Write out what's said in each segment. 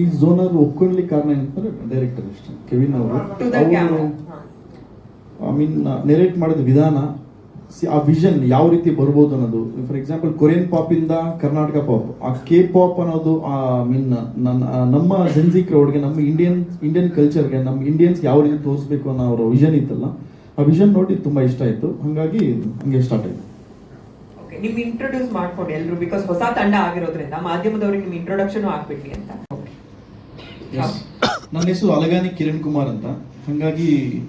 ಈ ಝೋನರ್ ಒಪ್ಕೊಳ್ಳಿಕ್ಕೆ ಕಾರಣ ಏನಂತಂದ್ರೆ ಡೈರೆಕ್ಟರ್ ಅಷ್ಟೇ. ಕೆವಿನ್ ಅವರು. ಐ ಮೀನ್ ನೆರೇಟ್ ಮಾಡಿದ ವಿಧಾನ ಆ ವಿಷನ್ ಯಾವ ರೀತಿ ಬರ್ಬೋದು ಅನ್ನೋದು. ಫಾರ್ ಎಕ್ಸಾಂಪಲ್ ಕೊರಿಯನ್ ಪಾಪ್ ಇಂದ ಕರ್ನಾಟಕ ಪಾಪ್ ಆ ಕೆ ಪಾಪ್ ಅನ್ನೋದು ಆ ಮೀನ್ ನಮ್ಮ ಜೆನ್ಸಿ ಕ್ರೌಡ್ಗೆ ನಮ್ಮ ಇಂಡಿಯನ್ ಇಂಡಿಯನ್ ಕಲ್ಚರ್ಗೆ ನಮ್ಮ ಇಂಡಿಯನ್ಸ್ ಯಾವ ರೀತಿ ತೋರಿಸ್ಬೇಕು ಅನ್ನೋ ಅವರ ವಿಷನ್ ಇತ್ತಲ್ಲ ಆ ವಿಷನ್ ನೋಡಿ ತುಂಬಾ ಇಷ್ಟ ಆಯ್ತು. ಹಂಗಾಗಿ ಹಂಗೆ ಸ್ಟಾರ್ಟ್ ಆಯ್ತು. ಓಕೆ ನಿಮ್ ಇಂಟ್ರೊಡ್ಯೂಸ್ ಮಾಡ್ಕೊಂಡು ಎಲ್ರು ಬಿಕಾಸ್ ಹೊಸ ತಂಡ ಆಗಿರೋದ್ರಿಂದ ಮಾಧ್ಯಮದವ್ರಿಗೆ ನಿಮ್ ಇಂಟ್ರೊಡಕ್ಷನ್ ಆಗ್ಬಿಡ್ಲಿ ಅಂತ. ನನ್ನ ಹೆಸರು ಅಲಗಾನಿ ಕಿರಣ್ ಕುಮಾರ್ ಅಂತ. ಹಾಗಾಗಿ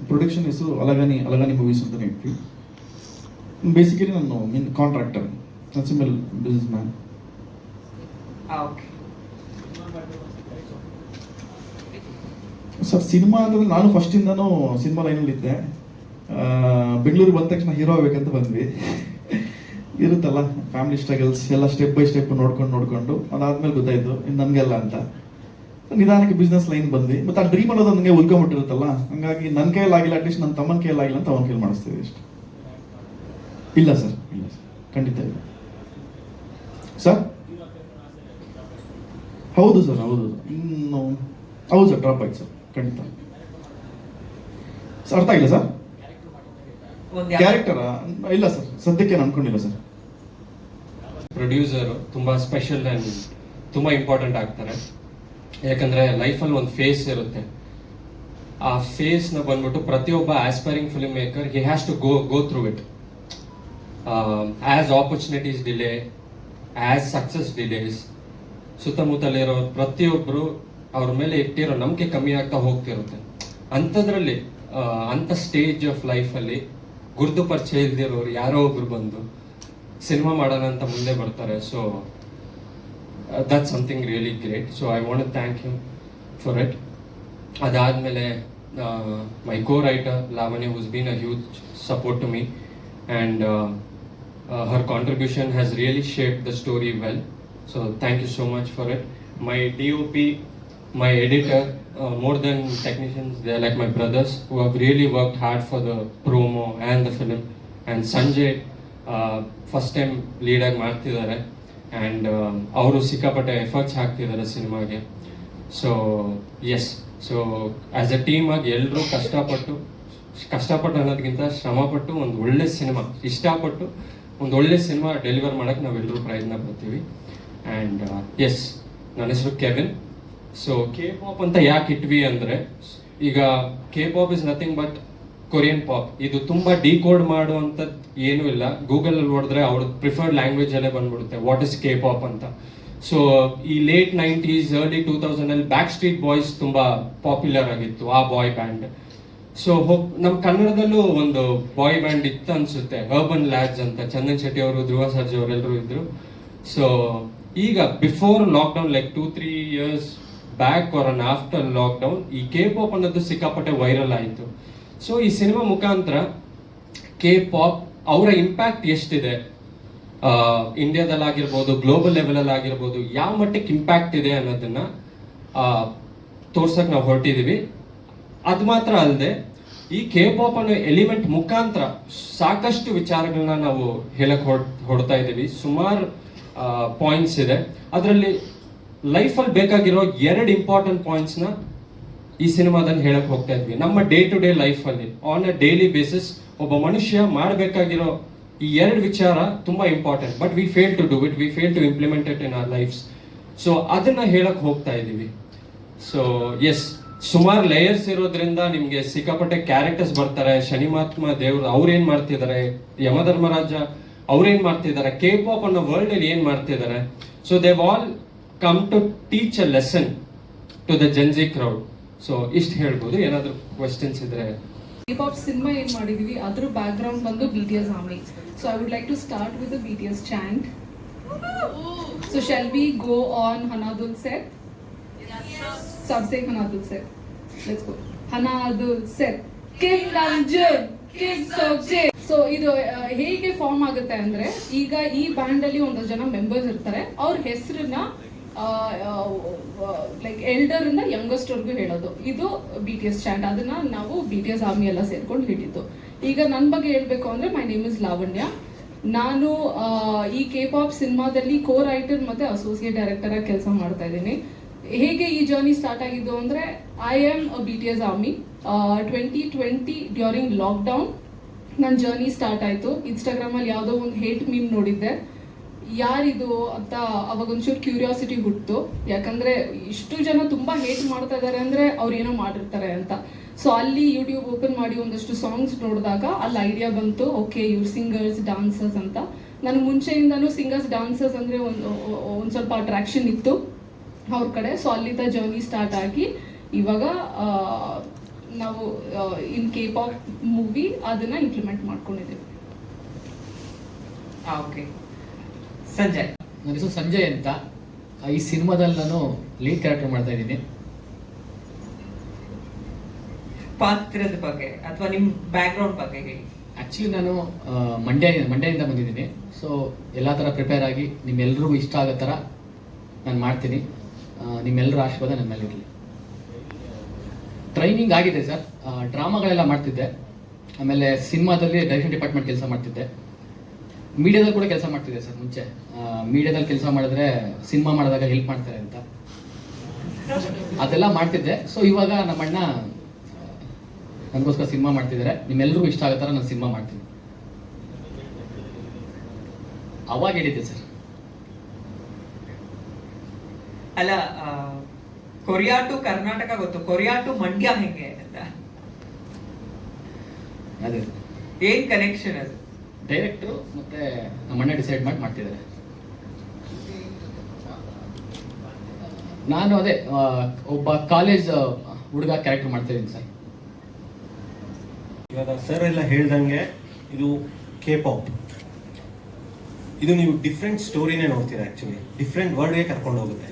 ಪ್ರೊಡಕ್ಷನ್ ಹೆಸರು ಅಲಗಾನಿ ಅಲಗಾನಿ ಮೂವೀಸ್ ಅಂತ ಇಟ್ವಿ ಬೇಸಿಕಲಿ ನಾನು mean contractor symbol business man okay sir cinema ಅಂತಂದ್ರೆ ನಾನು ಫಸ್ಟಿಂದನೂ ಸಿನಿಮಾ ಲೈನಲ್ಲಿ ಇದ್ದೆ. ಬೆಂಗಳೂರಿಗೆ ಬಂದ ತಕ್ಷಣ ಹೀರೋ ಆಗ್ಬೇಕಂತ ಬಂದ್ವಿ. ಇರುತ್ತಲ್ಲ ಫ್ಯಾಮಿಲಿ ಸ್ಟ್ರಗಲ್ಸ್ ಎಲ್ಲ ಸ್ಟೆಪ್ ಬೈ ಸ್ಟೆಪ್ ನೋಡ್ಕೊಂಡು ನೋಡ್ಕೊಂಡು ಅದಾದ್ಮೇಲೆ ಗೊತ್ತಾಯ್ತು ಇನ್ನು ನನಗೆಲ್ಲ ಅಂತ. ನಿಧಾನಕ್ಕೆ ಬಿಸ್ನೆಸ್ ಲೈನ್ ಬಂದ್ವಿ. ಮತ್ತೆ ಆ ಡ್ರೀಮ್ ಅನ್ನೋದು ನನಗೆ ಉಳ್ಕೊಂಬಿಟ್ಟಿರುತ್ತಲ್ಲ ಹಂಗಾಗಿ ನನ್ನ ಕೈಯಲ್ಲಿ ಆಗಿಲ್ಲ ಅಟ್ಲೀಸ್ಟ್ ನನ್ನ ತಮ್ಮನ ಕೈಯಲ್ಲಿ ಆಗಿಲ್ಲ ಅಂತ ಅವನ ಕೈಯಲ್ಲಿ ಮಾಡಿಸ್ತೀವಿ ಅಷ್ಟೇ. ಇಲ್ಲ ಸರ್ ಇಲ್ಲ ಸರ್ ಖಂಡಿತ ಇಲ್ಲ. ಸರ್? ಹೌದು ಸರ್ ಹೌದು ಇನ್ನು ಹೌದು ಸರ್ ಡ್ರಾಪ್ ಆಯ್ತು ಸರ್ ಖಂಡಿತ. ಸರ್ ಅರ್ಥ ಆಗಿಲ್ಲ ಸರ್? ಕ್ಯಾರೆಕ್ಟರಾ ಇಲ್ಲ ಸರ್ ಸದ್ಯಕ್ಕೆ ನಾನು ಅನ್ಕೊಂಡಿಲ್ಲ ಸರ್. ಪ್ರೊಡ್ಯೂಸರ್ ತುಂಬಾ ಸ್ಪೆಷಲ್ ಅಂಡ್ ತುಂಬಾ ಇಂಪಾರ್ಟೆಂಟ್ ಆಗ್ತಾರೆ. ಯಾಕಂದ್ರೆ ಲೈಫಲ್ಲಿ ಒಂದು ಫೇಸ್ ಇರುತ್ತೆ. ಆ ಫೇಸ್ನ ಬಂದ್ಬಿಟ್ಟು ಪ್ರತಿಯೊಬ್ಬ aspiring film maker he has to go go through it as opportunities delay as success delays ಸುತ್ತಮುತ್ತಲಿರೋ ಪ್ರತಿಯೊಬ್ಬರು ಅವ್ರ ಮೇಲೆ ಇಟ್ಟಿರೋ ನಂಬಿಕೆ ಕಮ್ಮಿ ಆಗ್ತಾ ಹೋಗ್ತಿರುತ್ತೆ. ಅಂಥದ್ರಲ್ಲಿ ಅಂಥ ಸ್ಟೇಜ್ ಆಫ್ ಲೈಫಲ್ಲಿ ಗುರುತು ಪರಿಚಯ ಇಲ್ದಿರೋರು ಯಾರೋ ಒಬ್ರು ಬಂದು ಸಿನಿಮಾ ಮಾಡೋಣ ಅಂತ ಮುಂದೆ ಬರ್ತಾರೆ. So That something really great so I want thank you for it ಅದಾದಮೇಲೆ my co writer Lavanya has been a huge support to me and her contribution has really shaped the story well. So thank you so much for it. My DOP, my editor, uh, more than technicians, they're like my brothers who have really worked hard for the promo and the film. And Sanjay, uh, first time lead ಆಗಿ ಮಾಡ್ತಿದ್ದಾರೆ and ಅವರು ಸಿಕ್ಕಾಪಟ್ಟೆ efforts ಹಾಕ್ತಿದ್ದಾರೆ ಸಿನಿಮಾಗೆ. So as so as a team ಆಗಿ ಎಲ್ಲರೂ ಕಷ್ಟಪಟ್ಟು ಕಷ್ಟಪಟ್ಟು ಅನ್ನೋದಕ್ಕಿಂತ ಶ್ರಮಪಟ್ಟು ಒಂದು ಒಳ್ಳೆ ಸಿನಿಮಾ, ಇಷ್ಟಪಟ್ಟು ಒಂದು ಒಳ್ಳೆ ಸಿನಿಮಾ ಡೆಲಿವರ್ ಮಾಡಕ್ಕೆ ನಾವೆಲ್ಲರೂ ಪ್ರಯತ್ನ ಪಡ್ತೀವಿ. ಆ್ಯಂಡ್ ಎಸ್ ನನ್ನ ಹೆಸರು ಕೆವಿನ್ ಸೊ ಕೆ ಪಾಪ್ ಅಂತ ಯಾಕೆ ಇಟ್ವಿ ಅಂದರೆ, ಈಗ K pop is nothing but Korean pop ಇದು ತುಂಬಾ ಡಿಕೋಡ್ ಮಾಡುವಂಥದ್ದು ಏನೂ ಇಲ್ಲ. ಗೂಗಲ್ ಅಲ್ಲಿ ನೋಡಿದ್ರೆ ಅವ್ರ ಪ್ರಿಫರ್ಡ್ ಲ್ಯಾಂಗ್ವೇಜ್ ಅಲ್ಲೇ ಬಂದ್ಬಿಡುತ್ತೆ. ವಾಟ್ ಇಸ್ ಕೆ ಪಾಪ್ ಅಂತ. ಸೊ ಈ late nineties early two thousand ಅಲ್ಲಿ ಬ್ಯಾಕ್ ಸ್ಟ್ರೀಟ್ ಬಾಯ್ಸ್ ತುಂಬಾ ಪಾಪ್ಯುಲರ್ ಆಗಿತ್ತು, ಆ ಬಾಯ್ ಬ್ಯಾಂಡ್ ಸೊ ನಮ್ಮ ಕನ್ನಡದಲ್ಲೂ ಒಂದು ಬಾಯ್ ಬ್ಯಾಂಡ್ ಇತ್ತು ಅನ್ಸುತ್ತೆ. ಅರ್ಬನ್ ಲ್ಯಾಡ್ಸ್ ಅಂತ. ಚಂದನ್ ಶೆಟ್ಟಿ ಅವರು, ಧ್ರುವ ಸರ್ಜಿ ಅವರೆಲ್ಲರೂ ಇದ್ರು. ಸೊ ಈಗ before lockdown like two three years back or um after lockdown ಈ ಕೆ ಪಾಪ್ ಅನ್ನೋದು ಸಿಕ್ಕಾಪಟ್ಟೆ ವೈರಲ್ ಆಯಿತು. ಸೊ ಈ ಸಿನಿಮಾ ಮುಖಾಂತರ ಕೆ ಪಾಪ್ ಅವರ ಇಂಪ್ಯಾಕ್ಟ್ ಎಷ್ಟಿದೆ? ಇಂಡಿಯಾದಲ್ಲಾಗಿರ್ಬೋದು ಗ್ಲೋಬಲ್ ಲೆವೆಲಲ್ಲಿ ಆಗಿರ್ಬೋದು ಯಾವ ಮಟ್ಟಕ್ಕೆ ಇಂಪ್ಯಾಕ್ಟ್ ಇದೆ ಅನ್ನೋದನ್ನ ತೋರ್ಸಕ್ಕೆ ನಾವು ಹೊರಟಿದ್ದೀವಿ ಅದು ಮಾತ್ರ ಅಲ್ಲದೆ ಈ ಕೆ ಪಾಪ್ ಅನ್ನೋ ಎಲಿಮೆಂಟ್ ಮುಖಾಂತರ ಸಾಕಷ್ಟು ವಿಚಾರಗಳನ್ನ ನಾವು ಹೇಳಕ್ ಹೊಡ್ ಹೊಡ್ತಾ ಇದ್ದೀವಿ ಸುಮಾರು ಪಾಯಿಂಟ್ಸ್ ಇದೆ. ಅದರಲ್ಲಿ ಲೈಫಲ್ಲಿ ಬೇಕಾಗಿರೋ ಎರಡು ಇಂಪಾರ್ಟೆಂಟ್ ಪಾಯಿಂಟ್ಸ್ನ ಈ ಸಿನಿಮಾದಲ್ಲಿ ಹೇಳಕ್ ಹೋಗ್ತಾ ಇದ್ವಿ. ನಮ್ಮ ಡೇ ಟು ಡೇ ಲೈಫಲ್ಲಿ ಆನ್ ಅ ಡೈಲಿ ಬೇಸಿಸ್ ಒಬ್ಬ ಮನುಷ್ಯ ಮಾಡಬೇಕಾಗಿರೋ ಈ ಎರಡು ವಿಚಾರ ತುಂಬಾ important but we fail to do it we fail to implement it in our lifes so ಅದನ್ನ ಹೇಳಕ್ ಹೋಗ್ತಾ ಇದ್ದೀವಿ. ಸೊ ಎಸ್ ಸುಮಾರು ಲೇಯರ್ಸ್ ಇರೋದ್ರಿಂದ ನಿಮ್ಗೆ ಸಿಕ್ಕಾಪಟ್ಟೆ ಕ್ಯಾರೆಕ್ಟರ್ಸ್ ಬರ್ತಾರೆ. ಶನಿ ಮಹಾತ್ಮ ದೇವ್ರು ಅವ್ರೇನ್ ಮಾಡ್ತಿದ್ದಾರೆ ಯಮಧರ್ಮರಾಜ ಅವ್ರೇನ್ ಮಾಡ್ತಿದ್ದಾರೆ ಕೆ ಪಾಪ್ ಅನ್ನೋ ವರ್ಲ್ಡ್ ಅಲ್ಲಿ ಏನ್ ಮಾಡ್ತಿದ್ದಾರೆ so they've all come to teach a lesson to the Gen Z crowd so ಇಷ್ಟು ಹೇಳ್ಬೋದು. ಏನಾದರೂ ಕ್ವೆಶನ್ಸ್ ಇದ್ರೆ. ಪಾಪ್ ಸಿನಿಮಾ ಏನು ಮಾಡಿದೀವಿ? ಅದ್ರ ಬ್ಯಾಕ್ ಗ್ರೌಂಡ್ ಬಂದು B T S so I would like to start with B T S chant so shall be go on ಹನಾದುಲ್ ಸೆಟ್ ಸಬ್ ಸೇ ಹನಾದುಲ್ ಸೆಟ್ ಲೆಟ್ಸ್ ಗೋ ಹನಾದುಲ್ ಸೋಜೆ ಸೊ ಇದು ಹೇಗೆ ಫಾರ್ಮ್ ಆಗುತ್ತೆ ಅಂದ್ರೆ, ಈಗ ಈ ಬ್ಯಾಂಡ್ ಅಲ್ಲಿ ಒಂದಷ್ಟು ಜನ ಮೆಂಬರ್ಸ್ ಇರ್ತಾರೆ. ಅವ್ರ ಹೆಸರನ್ನ ಲೈಕ್ ಎಲ್ಡರ್ ಇಂದ ಯಂಗಸ್ಟ್ ವರ್ಗು ಹೇಳೋದು. ಇದು ಬಿ ಟಿ ಎಸ್ ಚಾಂಟ್ ಅದನ್ನ ನಾವು ಬಿ ಟಿ ಎಸ್ ಆರ್ಮಿ ಎಲ್ಲ ಸೇರ್ಕೊಂಡು ಹಿಡಿತು ಈಗ ನನ್ನ ಬಗ್ಗೆ ಹೇಳ್ಬೇಕು ಅಂದ್ರೆ ಮೈ ನೇಮ್ ಇಸ್ ಲಾವಣ್ಯ. ನಾನು ಈ ಕೆ ಪಾಪ್ ಸಿನಿಮಾದಲ್ಲಿ ಕೋ ರೈಟರ್ ಮತ್ತೆ ಅಸೋಸಿಯೇಟ್ ಡೈರೆಕ್ಟರ್ ಆಗಿ ಕೆಲಸ ಮಾಡ್ತಾ ಇದ್ದೀನಿ. ಹೇಗೆ ಈ ಜರ್ನಿ ಸ್ಟಾರ್ಟ್ ಆಗಿದ್ದು ಅಂದರೆ I am B T S army twenty twenty during lockdown ನನ್ನ ಜರ್ನಿ ಸ್ಟಾರ್ಟ್ ಆಯಿತು. ಇನ್ಸ್ಟಾಗ್ರಾಮಲ್ಲಿ ಯಾವುದೋ ಒಂದು ಹೇಟ್ ಮೀಮ್ ನೋಡಿದ್ದೆ. ಯಾರಿದು ಅಂತ ಅವಾಗ ಒಂಚೂರು ಕ್ಯೂರಿಯಾಸಿಟಿ ಹುಟ್ಟಿತು ಯಾಕಂದರೆ ಇಷ್ಟು ಜನ ತುಂಬ ಹೇಟ್ ಮಾಡ್ತಾ ಇದ್ದಾರೆ ಅಂದರೆ ಅವ್ರು ಏನೋ ಮಾಡಿರ್ತಾರೆ ಅಂತ. ಸೊ ಅಲ್ಲಿ ಯೂಟ್ಯೂಬ್ ಓಪನ್ ಮಾಡಿ ಒಂದಷ್ಟು ಸಾಂಗ್ಸ್ ನೋಡಿದಾಗ ಅಲ್ಲಿ ಐಡಿಯಾ ಬಂತು ಓಕೆ ಇವ್ರು ಸಿಂಗರ್ಸ್ ಡಾನ್ಸರ್ಸ್ ಅಂತ. ನನಗೆ ಮುಂಚೆಯಿಂದನೂ ಸಿಂಗರ್ಸ್ ಡಾನ್ಸರ್ಸ್ ಅಂದರೆ ಒಂದು ಒಂದು ಸ್ವಲ್ಪ ಅಟ್ರಾಕ್ಷನ್ ಇತ್ತು ಅವ್ರ ಕಡೆ. ಸೊ ಅಲ್ಲಿಂದ ಜರ್ನಿ ಸ್ಟಾರ್ಟ್ ಆಗಿ ಇವಾಗ ನಾವು ಇನ್ ಕೇಪ್ ಆಫ್ ಮೂವಿ ಅದನ್ನ ಇಂಪ್ಲಿಮೆಂಟ್ ಮಾಡ್ಕೊಂಡಿದ್ದೀವಿ. ಓಕೆ ಸಂಜಯ್. ನನ್ನ ಹೆಸರು ಸಂಜಯ್ ಅಂತ ಈ ಸಿನಿಮಾದಲ್ಲಿ ನಾನು ಲೀಡ್ ಕ್ಯಾರೆಕ್ಟರ್ ಮಾಡ್ತಾ ಇದ್ದೀನಿ. ಪಾತ್ರದ ಬಗ್ಗೆ ಅಥವಾ ನಿಮ್ಮ ಬ್ಯಾಕ್ಗ್ರೌಂಡ್ ಬಗ್ಗೆ ಹೇಳಿ. ಆ್ಯಕ್ಚುಲಿ ನಾನು ಮಂಡ್ಯ ಮಂಡ್ಯದಿಂದ ಬಂದಿದ್ದೀನಿ. ಸೊ ಎಲ್ಲ ಥರ ಪ್ರಿಪೇರ್ ಆಗಿ ನಿಮ್ಮೆಲ್ರಿಗೂ ಇಷ್ಟ ಆಗೋ ಥರ ನಾನು ಮಾಡ್ತೀನಿ. ನಿಮ್ಮೆಲ್ಲರ ಆಶೀರ್ವಾದ ನನ್ನ ಮೇಲೆ ಇರಲಿ. ಟ್ರೈನಿಂಗ್ ಆಗಿದೆ ಸರ್. ಡ್ರಾಮಾಗಳೆಲ್ಲ ಮಾಡ್ತಿದ್ದೆ. ಆಮೇಲೆ ಸಿನಿಮಾದಲ್ಲಿ ಡೈರೆಕ್ಷನ್ ಡಿಪಾರ್ಟ್ಮೆಂಟ್ ಕೆಲಸ ಮಾಡ್ತಿದ್ದೆ. ಮೀಡಿಯಾದಲ್ಲಿ ಕೂಡ ಕೆಲಸ ಮಾಡ್ತಿದ್ದೆ ಸರ್ ಮುಂಚೆ. ಮೀಡಿಯಾದಲ್ಲಿ ಕೆಲಸ ಮಾಡಿದ್ರೆ ಸಿನಿಮಾ ಮಾಡಿದಾಗ ಹೆಲ್ಪ್ ಮಾಡ್ತಾರೆ ಅಂತ. ಅದೆಲ್ಲ ಮಾಡ್ತಿದ್ದೆ. ಸೊ ಇವಾಗ ನಮ್ಮಣ್ಣ ನನಗೋಸ್ಕರ ಸಿನಿಮಾ ಮಾಡ್ತಿದ್ದಾರೆ. ನಿಮ್ಮೆಲ್ರಿಗೂ ಇಷ್ಟ ಆಗೋ ಥರ ನಾನು ಸಿನಿಮಾ ಮಾಡ್ತೀನಿ. ಅವಾಗ ಹೇಳಿದ್ದೆ ಸರ್. ಅಲ್ಲ ಕೊರಿಯಾ ಟು ಕರ್ನಾಟಕ ಗೊತ್ತು. ಕೊರಿಯಾ ಟು ಮಂಡ್ಯ ಹೆಂಗೆ ಅಂತ. ಅದೇ. ಏನ್ ಕನೆಕ್ಷನ್ ಅದು? ಡೈರೆಕ್ಟ್ರು ಮತ್ತೆ ನಮ್ಮಣ್ಣ ಡಿಸೈಡ್ ಮಾಡಿ ಮಾಡ್ತಿದ್ದಾರೆ. ನಾನು ಅದೇ ಒಬ್ಬ ಕಾಲೇಜ್ ಹುಡುಗ ಕ್ಯಾರೆಕ್ಟರ್ ಮಾಡ್ತಿದ್ದೀನಿ ಸರ್. ಇವಾಗ ಸರ್ ಎಲ್ಲ ಹೇಳ್ದಂಗೆ ಇದು ಕೆ ಪಾಪ್ ಇದು ನೀವು ಡಿಫ್ರೆಂಟ್ ಸ್ಟೋರಿನೇ ನೋಡ್ತೀರಾ ಆ್ಯಕ್ಚುಲಿ ಡಿಫ್ರೆಂಟ್ ವರ್ಡ್ಗೆ ಕರ್ಕೊಂಡು ಹೋಗುತ್ತೆ.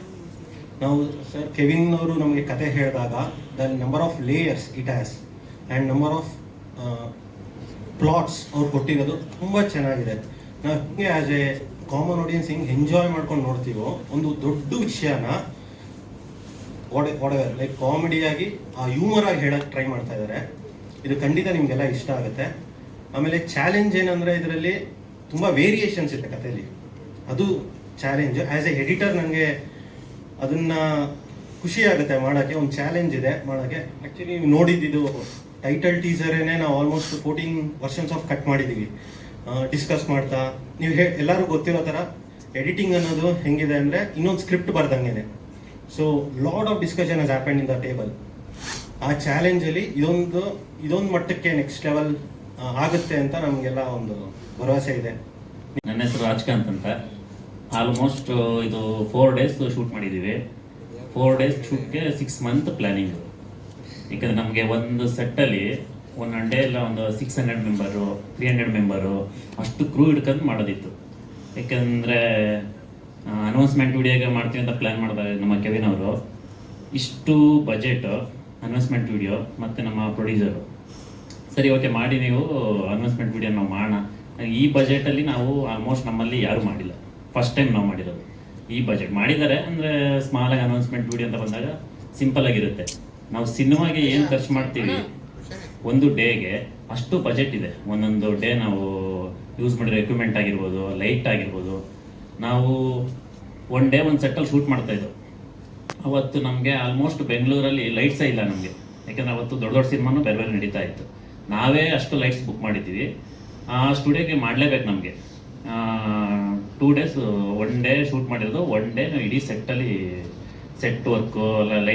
ನಾವು ಸರ್ ಕೆವಿನ್ ಅವರು ನಮಗೆ ಕತೆ ಹೇಳಿದಾಗ the number of layers it has and number of plots ಅವ್ರು ಕೊಟ್ಟಿರೋದು ತುಂಬ ಚೆನ್ನಾಗಿದೆ. ನಾವು ಹಿಂಗೆ ಆಸ್ ಎ ಕಾಮನ್ ಆಡಿಯನ್ಸ್ ಹಿಂಗೆ ಎಂಜಾಯ್ ಮಾಡ್ಕೊಂಡು ನೋಡ್ತೀವೋ ಒಂದು ದೊಡ್ಡ ವಿಷಯನ ಒಡೆ ಲೈಕ್ ಕಾಮಿಡಿಯಾಗಿ ಆ ಹ್ಯೂಮರ್ ಆಗಿ ಹೇಳಕ್ಕೆ ಟ್ರೈ ಮಾಡ್ತಾ ಇದ್ದಾರೆ ಇದು ಖಂಡಿತ ನಿಮಗೆಲ್ಲ ಇಷ್ಟ ಆಗುತ್ತೆ. ಆಮೇಲೆ ಚಾಲೆಂಜ್ ಏನಂದ್ರೆ ಇದರಲ್ಲಿ ತುಂಬ ವೇರಿಯೇಷನ್ಸ್ ಇದೆ ಕಥೆಯಲ್ಲಿ ಅದು ಚಾಲೆಂಜ್ ಆ್ಯಸ್ ಎ ಎಡಿಟರ್ ನನಗೆ ಅದನ್ನ ಖುಷಿಯಾಗುತ್ತೆ ಮಾಡೋಕ್ಕೆ, ಒಂದು ಚಾಲೆಂಜ್ ಇದೆ ಮಾಡೋಕ್ಕೆ. ಆ್ಯಕ್ಚುಲಿ ನೋಡಿದ್ದು ಟೈಟಲ್ ಟೀಸರೇನೆ ನಾವು almost fourteen versions of cut ಮಾಡಿದ್ದೀವಿ ಡಿಸ್ಕಸ್ ಮಾಡ್ತಾ, ನೀವು ಹೇ, ಎಲ್ಲರೂ ಗೊತ್ತಿರೋ ಥರ ಎಡಿಟಿಂಗ್ ಅನ್ನೋದು ಹೆಂಗಿದೆ ಅಂದರೆ ಇನ್ನೊಂದು script ಬರ್ದಂಗೆ so lot of discussion as happen in the table ಆ ಚಾಲೆಂಜಲ್ಲಿ ಇದೊಂದು ಇದೊಂದು ಮಟ್ಟಕ್ಕೆ ನೆಕ್ಸ್ಟ್ ಲೆವೆಲ್ ಆಗುತ್ತೆ ಅಂತ ನಮಗೆಲ್ಲ ಒಂದು ಭರವಸೆ ಇದೆ. ನನ್ನ ಹೆಸರು ರಾಜ್ಕಾಂತ್ ಅಂತ. ಆಲ್ಮೋಸ್ಟ್ ಇದು ಫೋರ್ ಡೇಸ್ ಶೂಟ್ ಮಾಡಿದ್ದೀವಿ ಫೋರ್ ಡೇಸ್ ಶೂಟ್ಗೆ ಸಿಕ್ಸ್ ಮಂತ್ ಪ್ಲ್ಯಾನಿಂಗ್ ಯಾಕಂದ್ರೆ ನಮಗೆ ಒಂದು ಸೆಟ್ಟಲ್ಲಿ ಒನ್ ಡೇ ಎಲ್ಲ ಒಂದು six hundred member three hundred member ಅಷ್ಟು ಕ್ರೂ ಹಿಡ್ಕೊಂಡು ಮಾಡೋದಿತ್ತು. ಯಾಕಂದರೆ ಅನೌನ್ಸ್ಮೆಂಟ್ ವಿಡಿಯೋಗೆ ಮಾಡ್ತೀವಿ ಅಂತ ಪ್ಲ್ಯಾನ್ ಮಾಡ್ತಾರೆ ನಮ್ಮ ಕೆವಿನ್ ಅವರು, ಇಷ್ಟು ಬಜೆಟ್ ಅನೌನ್ಸ್ಮೆಂಟ್ ವಿಡಿಯೋ ಮತ್ತು ನಮ್ಮ ಪ್ರೊಡ್ಯೂಸರು ಸರಿ ಓಕೆ ಮಾಡಿ ನೀವು ಅನೌನ್ಸ್ಮೆಂಟ್ ವಿಡಿಯೋ ನಾವು ಮಾಡೋಣ ಈ ಬಜೆಟಲ್ಲಿ ನಾವು ಆಲ್ಮೋಸ್ಟ್ ನಮ್ಮಲ್ಲಿ ಯಾರು ಮಾಡಿಲ್ಲ. ಫಸ್ಟ್ ಟೈಮ್ ನಾವು ಮಾಡಿರೋದು. ಈ ಬಜೆಟ್ ಮಾಡಿದ್ದಾರೆ ಅಂದರೆ ಸ್ಮಾಲ್ ಆಗಿ ಅನೌನ್ಸ್ಮೆಂಟ್ ವಿಡಿಯೋ ಅಂತ ಬಂದಾಗ ಸಿಂಪಲ್ ಆಗಿರುತ್ತೆ. ನಾವು ಸಿನಿಮಾಗೆ ಏನು ಖರ್ಚು ಮಾಡ್ತೀವಿ? ಒಂದು ಡೇಗೆ ಅಷ್ಟು ಬಜೆಟ್ ಇದೆ. ಒಂದೊಂದು ಡೇ ನಾವು ಯೂಸ್ ಮಾಡಿರೋ ಎಕ್ವಿಪ್ಮೆಂಟ್ ಆಗಿರ್ಬೋದು ಲೈಟ್ ಆಗಿರ್ಬೋದು. ನಾವು ಒನ್ ಡೇ ಒಂದು ಸೆಟ್ಟಲ್ಲಿ ಶೂಟ್ ಮಾಡ್ತಾ ಇದ್ದೋ ಅವತ್ತು ನಮಗೆ ಆಲ್ಮೋಸ್ಟ್ ಬೆಂಗಳೂರಲ್ಲಿ ಲೈಟ್ಸೇ ಇಲ್ಲ ನಮಗೆ. ಯಾಕಂದ್ರೆ ಅವತ್ತು ದೊಡ್ಡ ದೊಡ್ಡ ಸಿನಿಮಾನು ಬೇರೆ ಬೇರೆ ನಡೀತಾ ಇತ್ತು. ನಾವೇ ಅಷ್ಟು ಲೈಟ್ಸ್ ಬುಕ್ ಮಾಡಿದ್ದೀವಿ. ಆ ಸ್ಟುಡಿಯೋಗೆ ಮಾಡಲೇಬೇಕು ನಮಗೆ. Two days one day shoot ಮಾಡಿರೋದು ಒನ್ ಡೇ ನಾವು ಇಡೀ ಸೆಟ್ಟಲ್ಲಿ ಸೆಟ್ ವರ್ಕು ಲೈಟ್